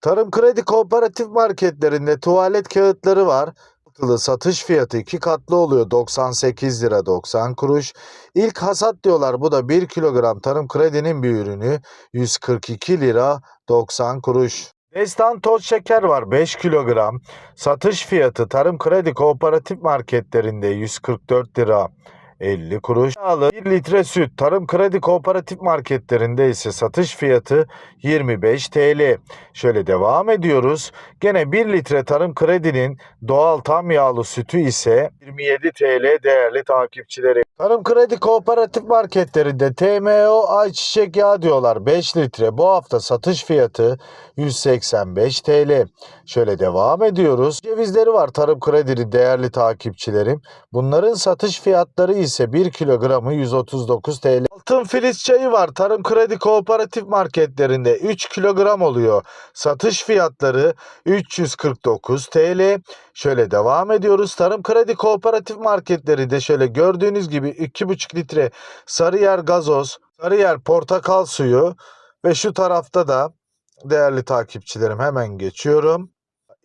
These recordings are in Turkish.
Tarım Kredi Kooperatif marketlerinde tuvalet kağıtları var. Altılı satış fiyatı iki katlı oluyor 98 lira 90 kuruş. İlk hasat diyorlar bu da 1 kilogram Tarım Kredi'nin bir ürünü 142 lira 90 kuruş. Destan toz şeker var 5 kilogram. Satış fiyatı Tarım Kredi Kooperatif marketlerinde 144 lira 50 kuruş. Yağlı 1 litre süt Tarım Kredi Kooperatif marketlerinde ise satış fiyatı 25 TL. Şöyle devam ediyoruz. Gene 1 litre Tarım Kredi'nin doğal tam yağlı sütü ise 27 TL değerli takipçileri. Tarım Kredi Kooperatif marketlerinde TMO ayçiçek yağı diyorlar 5 litre. Bu hafta satış fiyatı 185 TL. Şöyle devam ediyoruz. Cevizleri var Tarım Kredi'nin değerli takipçilerim. Bunların satış fiyatları ise 1 kilogramı 139 TL. Altın filiz çayı var Tarım Kredi Kooperatif marketlerinde 3 kilogram oluyor. Satış fiyatları 349 TL. Şöyle devam ediyoruz. Tarım Kredi Kooperatif marketleri de şöyle gördüğünüz gibi 2,5 litre Sarıyer gazoz, Sarıyer portakal suyu ve şu tarafta da değerli takipçilerim hemen geçiyorum.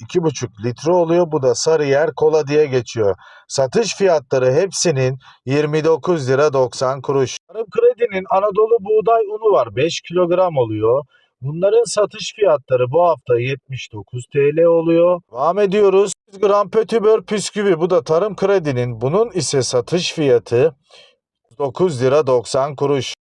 2,5 litre oluyor. Bu da Sarıyer kola diye geçiyor. Satış fiyatları hepsinin 29 lira 90 kuruş. Tarım Kredi'nin Anadolu buğday unu var. 5 kilogram oluyor. Bunların satış fiyatları bu hafta 79 TL oluyor. Devam ediyoruz. 100 gram pötibör püsküvi. Bu da Tarım Kredi'nin. Bunun ise satış fiyatı 9 lira 90 kuruş.